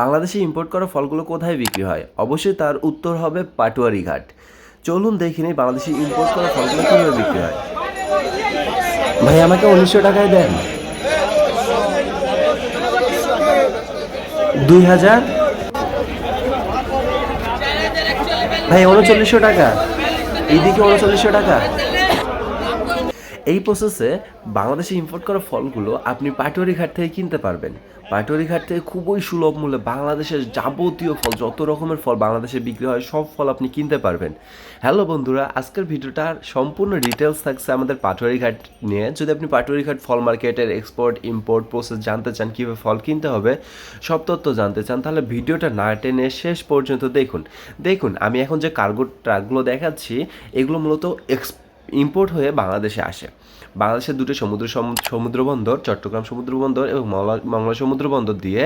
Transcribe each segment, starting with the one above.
বাংলাদেশে ইম্পোর্ট করা ফলগুলো কোথায় বিক্রি হয়? অবশ্যই তার উত্তর হবে পাটুয়ারি ঘাট চলুন দেখি নেই বাংলাদেশে ইম্পোর্ট করা ফলগুলো কীভাবে বিক্রি হয়। ভাই, আমাকে উনিশশো টাকায় দেন। দুই হাজার। ভাই, উনচল্লিশশো টাকা। এইদিকে উনচল্লিশশো টাকা। এই প্রসেসে বাংলাদেশে ইম্পোর্ট করা ফলগুলো আপনি পাটুয়ারি ঘাট থেকে কিনতে পারবেন। পাটুয়ারি ঘাট থেকে খুবই সুলভ মূল্যে বাংলাদেশের যাবতীয় ফল, যত রকমের ফল বাংলাদেশে বিক্রি হয়, সব ফল আপনি কিনতে পারবেন। হ্যালো বন্ধুরা, আজকের ভিডিওটার সম্পূর্ণ ডিটেলস থাকছে আমাদের পাটুয়ারি ঘাট নিয়ে। যদি আপনি পাটুয়ারি ঘাট ফল মার্কেটের এক্সপোর্ট ইম্পোর্ট প্রসেস জানতে চান, কীভাবে ফল কিনতে হবে, সব তথ্য জানতে চান, তাহলে ভিডিওটা না টেনে শেষ পর্যন্ত দেখুন। দেখুন, আমি এখন যে কার্গো ট্রাকগুলো দেখাচ্ছি, এগুলো মূলত এক্স ইম্পোর্ট হয়ে বাংলাদেশে আসে। বাংলাদেশের দুটো সমুদ্র সম- সমুদ্র বন্দর চট্টগ্রাম সমুদ্র বন্দর এবং মংলা সমুদ্র বন্দর দিয়ে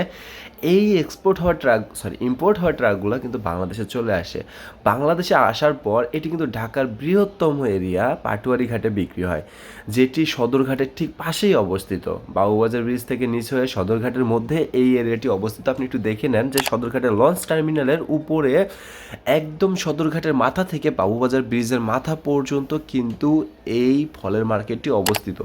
এই এক্সপোর্ট হওয়া ট্রাক সরি ইম্পোর্ট হওয়া ট্রাকগুলো কিন্তু বাংলাদেশে চলে আসে। বাংলাদেশে আসার পর এটি কিন্তু ঢাকার বৃহত্তম এরিয়া পাটুয়ারি ঘাটে বিক্রি হয়, যেটি সদরঘাটের ঠিক পাশেই অবস্থিত। বাবুবাজার ব্রিজ থেকে নিচ হয়ে সদরঘাটের মধ্যে এই এরিয়াটি অবস্থিত। আপনি একটু দেখে নেন যে সদরঘাটের লঞ্চ টার্মিনালের উপরে একদম সদরঘাটের মাথা থেকে বাবুবাজার ব্রিজের মাথা পর্যন্ত কিন্তু এই ফলের মার্কেটটি অবস্থিত।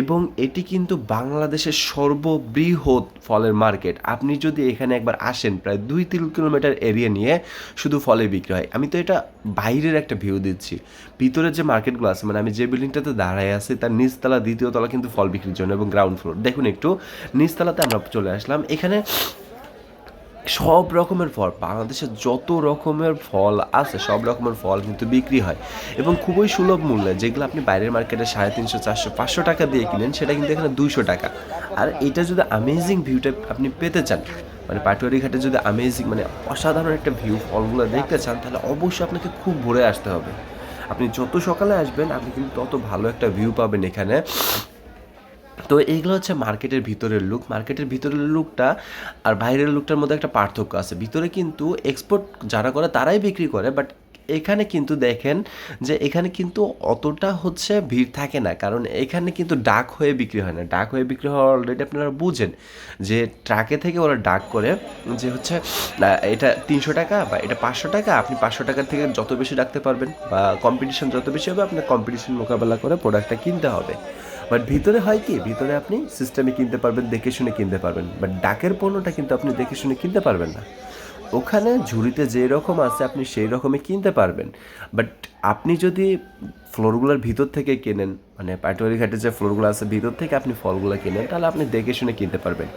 এবং এটি কিন্তু বাংলাদেশের সর্ববৃহৎ ফলের মার্কেট। আপনি যদি এখানে একবার আসেন, প্রায় দুই তিন কিলোমিটার এরিয়া নিয়ে শুধু ফলে বিক্রি হয়। আমি তো এটা বাইরের একটা ভিউ দিচ্ছি। ভিতরের যে মার্কেটগুলো আছে মানে আমি যে বিল্ডিংটাতে দাঁড়ায় আছি, তার নিচতলা, দ্বিতীয় তলা কিন্তু ফল বিক্রির জন্য এবং গ্রাউন্ড ফ্লোর দেখুন একটু, নিচতলাতে আমরা চলে আসলাম। এখানে সব রকমের ফল, বাংলাদেশে যত রকমের ফল আছে, সব রকমের ফল কিন্তু বিক্রি হয়। এবং খুবই সুলভ মূল্যে যেগুলো আপনি বাইরের মার্কেটে সাড়ে তিনশো, চারশো, পাঁচশো টাকা দিয়ে কিনেন, সেটা কিন্তু এখানে দুইশো টাকা। আর এটা যদি আমেজিং ভিউটা আপনি পেতে চান মানে পাটুয়ারি ঘাটে যদি আমেজিং মানে অসাধারণ একটা ভিউ ফলগুলো দেখতে চান, তাহলে অবশ্যই আপনাকে খুব ভোরে আসতে হবে। আপনি যত সকালে আসবেন, আপনি কিন্তু তত ভালো একটা ভিউ পাবেন এখানে। তো এইগুলো হচ্ছে মার্কেটের ভিতরের লুক মার্কেটের ভিতরের লুকটা আর বাইরের লুকটার মধ্যে একটা পার্থক্য আছে। ভিতরে কিন্তু এক্সপোর্ট যারা করে তারাই বিক্রি করে বাট এখানে কিন্তু দেখেন যে এখানে কিন্তু অতটা হচ্ছে ভিড় থাকে না। কারণ এখানে কিন্তু ডাক হয়ে বিক্রি হয় না। ডাক হয়ে বিক্রি হওয়া অলরেডি আপনারা বুঝেন যে ট্রাকে থেকে ওরা ডাক করে যে হচ্ছে এটা তিনশো টাকা বা এটা পাঁচশো টাকা, আপনি পাঁচশো টাকার থেকে যত বেশি রাখতে পারবেন বা কম্পিটিশন যত বেশি হবে, আপনার কম্পিটিশন মোকাবেলা করে প্রোডাক্টটা কিনতে হবে। বাট ভিতরে হয় কি? ভিতরে আপনি সিস্টেমে কিনতে পারবেন দেখে শুনে কিনতে পারবেন। বাট ডাকের পণ্যটা কিন্তু আপনি দেখে শুনে কিনতে পারবেন না। ওখানে ঝুড়িতে যে রকম আছে, আপনি সেই রকমই কিনতে পারবেন। বাট আপনি যদি ফ্লোরগুলোর ভিতর থেকে কেনেন মানে পাটোয়ারি ঘাটে যে ফ্লোরগুলো আছে, ভিতর থেকে আপনি ফলগুলো কেনেন, তাহলে আপনি দেখে শুনে কিনতে পারবেন।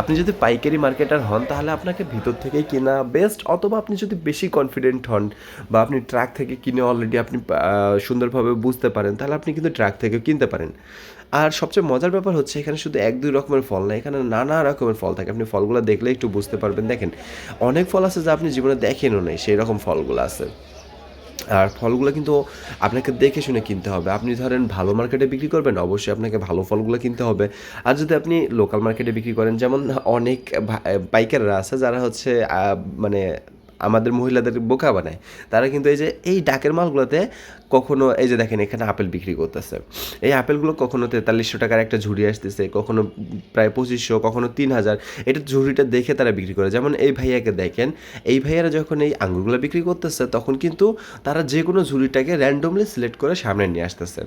আপনি যদি পাইকারি মার্কেটার হন, তাহলে আপনাকে ভিতর থেকে কেনা বেস্ট অথবা আপনি যদি বেশি কনফিডেন্ট হন বা আপনি ট্রাক থেকে কিনে অলরেডি আপনি সুন্দরভাবে বুঝতে পারেন, তাহলে আপনি কিন্তু ট্রাক থেকে কিনতে পারেন। আর সবচেয়ে মজার ব্যাপার হচ্ছে, এখানে শুধু এক, দুই রকমের ফল না, এখানে নানা রকমের ফল থাকে। আপনি ফলগুলো দেখলে একটু বুঝতে পারবেন। দেখেন, অনেক ফল আছে যা আপনি জীবনে দেখেনও নেই সেই রকম ফলগুলো আছে। আর ফলগুলো কিন্তু আপনাকে দেখে শুনে কিনতে হবে। আপনি ধরেন ভালো মার্কেটে বিক্রি করবেন, অবশ্যই আপনাকে ভালো ফলগুলো কিনতে হবে। আর যদি আপনি লোকাল মার্কেটে বিক্রি করেন, যেমন অনেক বাইকাররা আছে যারা হচ্ছে মানে আমাদের মহিলাদের বোকা বানায়। তারা কিন্তু এই যে, এই ডাকের মালগুলোতে কখনো, এই যে দেখেন এখানে আপেল বিক্রি করতেছে। এই আপেলগুলো কখনো তেতাল্লিশশো টাকার একটা ঝুড়ি আসতেছে, কখনো প্রায় পঁচিশশো, কখনো তিন হাজার। এটা ঝুড়িটা দেখে তারা বিক্রি করে। যেমন এই ভাইয়াকে দেখেন, এই ভাইয়ারা যখন এই আঙ্গুরগুলো বিক্রি করতেছে, তখন কিন্তু তারা যে কোনো ঝুড়িটাকে র্যান্ডমলি সিলেক্ট করে সামনে নিয়ে আসতেছে।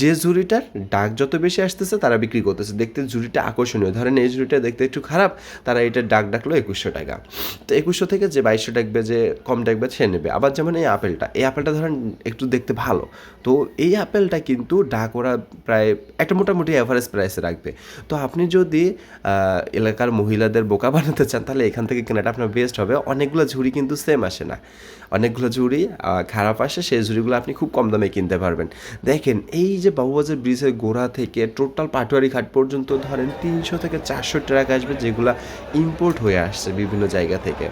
যে ঝুড়িটার ডাক যত বেশি আসতেছে, তারা বিক্রি করতেছে। দেখতে ঝুড়িটা আকর্ষণীয়। ধরেন এই ঝুড়িটা দেখতে একটু খারাপ, তারা এটার ডাক ডাকলো একুশশো টাকা। তো একুশশো থেকে যে বাইশশো ডাকবে যে, কম ডাকবে সে নেবে। আবার যেমন এই আপেলটা এই আপেলটা ধরেন একটু দেখতে ভালো। তো এই আপেলটা কিন্তু ডাক ওরা প্রায় একটা মোটামুটি অ্যাভারেজ প্রাইসে রাখবে। তো আপনি যদি এলাকার মহিলাদের বোকা বানাতে চান, তাহলে এখান থেকে কেনাটা আপনার বেস্ট হবে। অনেকগুলো ঝুড়ি কিন্তু সেম আসে না। অনেকগুলো ঝুড়ি খারাপ আসে, সেই ঝুড়িগুলো আপনি খুব কম দামে কিনতে পারবেন। দেখেন, এই যে বাবুবাজার ব্রিজের গোড়া থেকে টোটাল পাটুয়ারি ঘাট পর্যন্ত ধরেন তিনশো থেকে চারশো ট্রাক আসবে, যেগুলো ইম্পোর্ট হয়ে আসছে বিভিন্ন জায়গা থেকে।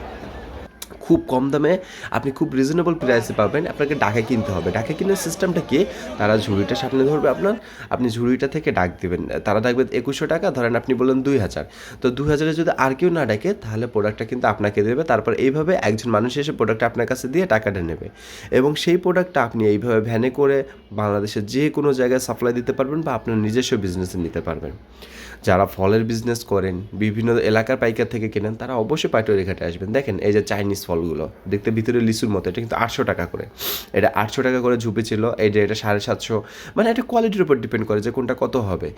খুব কম দামে আপনি খুব রিজনেবল প্রাইসে পাবেন। আপনাকে ডাকে কিনতে হবে। ডাকে কেনার সিস্টেমটা কি? তারা ঝুড়িটা সামনে ধরবে আপনার। আপনি ঝুড়িটা থেকে ডাক দেবেন। তারা ডাকবে একুশশো টাকা, ধরেন আপনি বললেন দুই হাজার। তো দুই হাজারে যদি আর কেউ না ডাকে, তাহলে প্রোডাক্টটা কিন্তু আপনাকে দেবে। তারপর এইভাবে একজন মানুষ এসে প্রোডাক্টটা আপনার কাছে দিয়ে টাকাটা নেবে। এবং সেই প্রোডাক্টটা আপনি এইভাবে ভ্যানে করে বাংলাদেশের যে কোনো জায়গায় সাপ্লাই দিতে পারবেন বা আপনার নিজস্ব বিজনেসে নিতে পারবেন। যারা ফলের বিজনেস করেন, বিভিন্ন এলাকার পাইকার থেকে কেনেন, তারা অবশ্যই পাটুয়ারি ঘাটে আসবেন। দেখেন, এই যে চাইনিজ ফলগুলো। দেখতে ভিতরে লিচুর মতো, এটা কিন্তু আটশো টাকা করে। এটা আটশো টাকা করে ঝুপে ছিল এটা এটা সাড়ে সাতশো। মানে এটা কোয়ালিটির উপর ডিপেন্ড করে যে কোনটা কত হবে।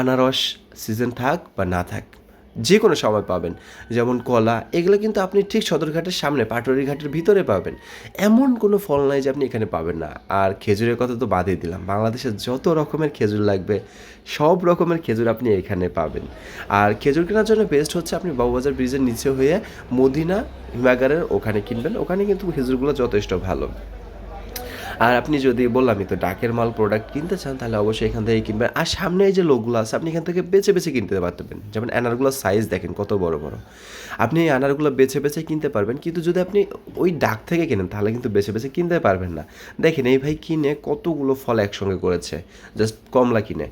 আনারস সিজন থাক বা না থাক যে কোনো সময় পাবেন। যেমন কলা, এগুলো কিন্তু আপনি ঠিক সদরঘাটের সামনে, পাটোয়ারি ঘাটের ভিতরে পাবেন। এমন কোনো ফল নাই যে আপনি এখানে পাবেন না। আর খেজুরের কথা তো বাদই দিলাম। বাংলাদেশের যত রকমের খেজুর লাগবে, সব রকমের খেজুর আপনি এখানে পাবেন। আর খেজুর কেনার জন্য বেস্ট হচ্ছে আপনি বাবুবাজার ব্রিজের নিচে হয়ে মদিনা, হিমাগারের ওখানে কিনবেন। ওখানে কিন্তু খেজুরগুলো যথেষ্ট ভালো। আর আপনি যদি বললামই তো ডাকের মাল প্রোডাক্ট কিনতে চান, তাহলে অবশ্যই এখান থেকে কিনবেন। আর সামনে এই যে লোকগুলো আছে, আপনি এখান থেকে বেছে বেছে কিনতে পারবেন। যেমন অ্যানারগুলোর সাইজ দেখেন কত বড় বড়। আপনি এই আনারগুলো বেছে বেছে কিনতে পারবেন, কিন্তু যদি আপনি ওই ডাক থেকে কেনেন, তাহলে কিন্তু বেছে বেছে কিনতে পারবেন না। দেখেন এই ভাই কিনে কতগুলো ফল একসঙ্গে করেছে জাস্ট কমলা কিনে।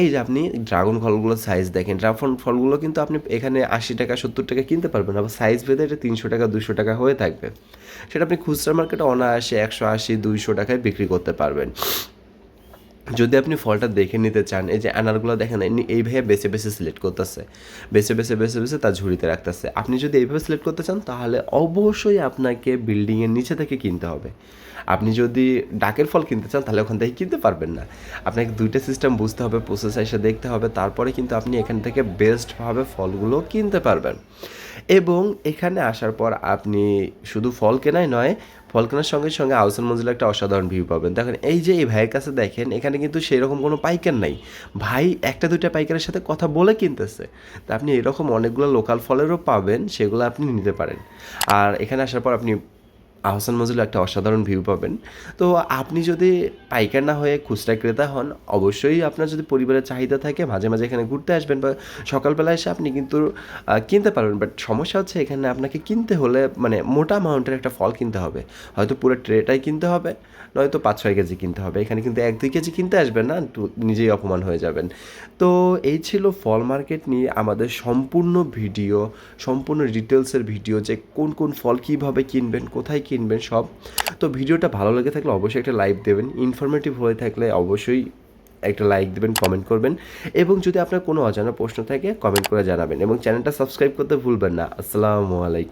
এই যে আপনি ড্রাগন ফলগুলোর সাইজ দেখেন ড্রাগন ফলগুলো কিন্তু আপনি এখানে আশি টাকা, সত্তর টাকা কিনতে পারবেন, আবার সাইজ ভেদে এটা তিনশো টাকা দুশো টাকা হয়ে থাকবে। সেটা আপনি খুচরা মার্কেটে অনায়াসে একশো আশি, দুইশো টাকায় বিক্রি করতে পারবেন। যদি আপনি ফলটা দেখে নিতে চান, এই যে আনারগুলো দেখেন, এমনি এইভাবে বেছে বেছে সিলেক্ট করতেছে। বেছে বেছে বেছে বেছে তার ঝুড়িতে রাখতেছে। আপনি যদি এইভাবে সিলেক্ট করতে চান, তাহলে অবশ্যই আপনাকে বিল্ডিংয়ের নিচে থেকে কিনতে হবে। আপনি যদি ডাকের ফল কিনতে চান, তাহলে ওখান থেকে কিনতে পারবেন না। আপনাকে দুইটা সিস্টেম বুঝতে হবে প্রসেস এসে দেখতে হবে, তারপরে কিন্তু আপনি এখান থেকে বেস্টভাবে ফলগুলো কিনতে পারবেন। এবং এখানে আসার পর আপনি শুধু ফল কেনাই নয়, ফল কেনার সঙ্গে সঙ্গে আউসান মঞ্জিল একটা অসাধারণ ভিউ পাবেন। দেখেন, এই যে এই ভাইয়ের কাছে দেখেন, এখানে কিন্তু সেই রকম কোনো পাইকার নাই। ভাই একটা দুইটা পাইকারের সাথে কথা বলে কিনতেছে। তা আপনি এরকম অনেকগুলো লোকাল ফলেরও পাবেন, সেগুলো আপনি নিতে পারেন। আর এখানে আসার পর আপনি আহসান মজুলে একটা অসাধারণ ভিউ পাবেন। তো আপনি যদি পাইকার না হয়ে খুচরা ক্রেতা হন, অবশ্যই আপনার যদি পরিবারের চাহিদা থাকে, মাঝে মাঝে এখানে ঘুরতে আসবেন বা সকালবেলা এসে আপনি কিন্তু কিনতে পারবেন। বাট সমস্যা হচ্ছে এখানে আপনাকে কিনতে হলে মানে মোটা অ্যামাউন্টের একটা ফল কিনতে হবে। হয়তো পুরো ট্রেটাই কিনতে হবে, নয়তো পাঁচ ছয় কেজি কিনতে হবে। এখানে কিন্তু এক দুই কেজি কিনতে আসবেন না নিজেই অপমান হয়ে যাবেন। তো এই ছিল ফল মার্কেট নিয়ে আমাদের সম্পূর্ণ ভিডিও, সম্পূর্ণ ডিটেলসের ভিডিও যে কোন কোন ফল কীভাবে কিনবেন, কোথায় কিনবেন সব। তো ভিডিওটা ভালো লেগে থাকলে অবশ্যই একটা লাইক দেবেন ইনফরমেটিভ হয়ে থাকলে অবশ্যই একটা লাইক দেবেন কমেন্ট করবেন এবং যদি আপনার কোনো অজানা প্রশ্ন থাকে কমেন্ট করে জানাবেন এবং চ্যানেলটা সাবস্ক্রাইব করতে ভুলবেন না। আসসালামু আলাইকুম।